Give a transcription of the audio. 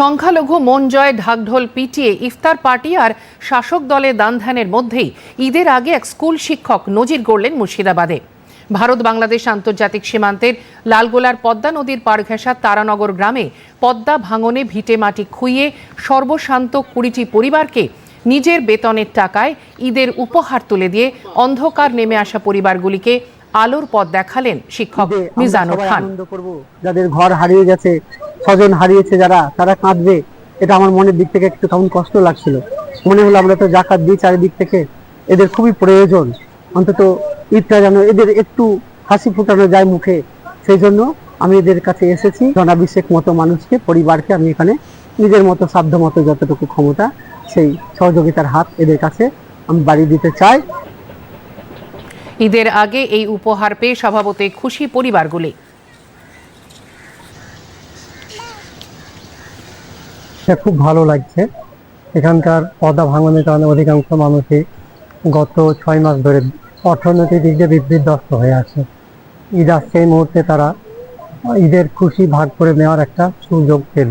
সংখ্যালঘু মন জয় ঢাকঢোল পিটিয়ে ইফতার পার্টি আর শাসক দলে দান ধ্যানের মধ্যেই ঈদের আগে এক স্কুল শিক্ষক নজির গড়লেন মুর্শিদাবাদে। ভারত বাংলাদেশ আন্তর্জাতিক সীমান্তের লালগোলার পদ্মা নদীর পাড় ঘেঁষা তারানগর গ্রামে পদ্মা ভাঙনে ভিটে মাটি খুইয়ে সর্বশান্ত কুড়িটি পরিবারকে নিজের বেতনের টাকায় ঈদের উপহার তুলে দিয়ে অন্ধকার নেমে আসা পরিবারগুলিকে আলোর পথ দেখালেন শিক্ষক মিজানুর খান। যাদের ঘর হারিয়ে গেছে স্বজন হারিয়েছে যারা, তারা কাঁদবে। এটা আমার মনের দিক থেকে একটু কেমন কষ্ট লাগছিল। মনে হলো আমরা তো জাকাত দিই চারিদিক থেকে। এদের খুবই প্রয়োজন। অন্তত ঈদটা যেন এদের একটু হাসি ফুটানো যায় মুখে। সেই জন্য আমি এদের কাছে এসেছি। জনাভিষেক মতো মানুষকে, পরিবারকে আমি এখানে নিজের মতো, সাধ্য মতো যতটুকু ক্ষমতা, সেই সহযোগিতার হাত এদের কাছে আমি বাড়ি দিতে চাই। ঈদের আগে এই উপহার পেয়ে স্বভাবতে খুশি পরিবারগুলি। এটা খুব ভালো লাগছে। এখানকার পদা ভাঙনের কারণে অধিকাংশ মানুষই গত ছয় মাস ধরে অর্থনৈতিক দিক দিয়ে বিদ্যুৎ হয়ে আছে। ঈদ আসছে এই মুহূর্তে তারা ঈদের খুশি ভাগ করে নেওয়ার একটা সুযোগ পেল।